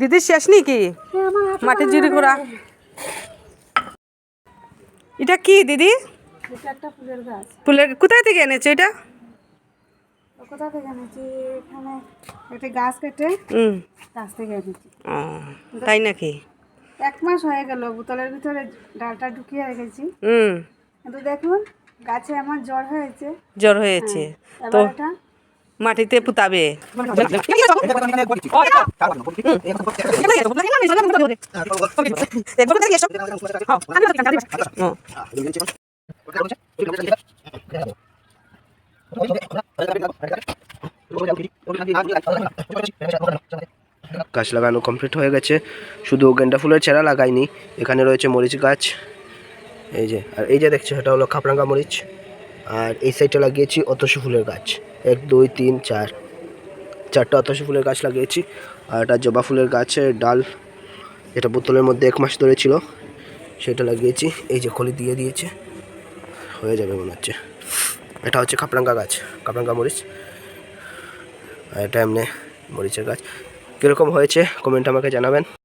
দিদি শেষ নি কি মাটির জিরি করা এটা কি দিদি? এটা একটা ফুলের গাছ। ফুলের কোথায় থেকে এনেছো এটা? কোথা থেকে এনেছি? এখানে একটা গাছ কেটে হুম গাছ থেকে এনেছি। তাই নাকি? এক মাস হয়ে গেল বোতলের ভিতরে ডালটা ঢুকিয়ে রেখেছি। হুম কিন্তু দেখুন গাছে আমার জ্বর হয়েছে। জ্বর হয়েছে। তো মাটিতে পুতাবে। গাছ লাগানো কমপ্লিট হয়ে গেছে। শুধু গেন্দা ফুলের চারা লাগাইনি এখানে রয়েছে মরিচ গাছ। এই যে, আর এই যে দেখছ এটা হলো খাপরাঙ্গা মরিচ, আর এই সাইডটা লাগিয়েছি অতসী ফুলের গাছ। এক, দুই, তিন, চার, চারটা অতসী ফুলের গাছ লাগিয়েছি, আর এটা জবা ফুলের গাছের ডাল এটা বোতলের মধ্যে এক মাস ধরে ছিল, সেটা লাগিয়েছি। এই যে খলি দিয়ে দিয়েছে, হয়ে যাবে মনে হচ্ছে। এটা হচ্ছে খাপরাঙ্গা গাছ খাপরাঙ্গা মরিচ। আর এটা এমনি মরিচের গাছ। কীরকম হয়েছে কমেন্ট আমাকে জানাবেন।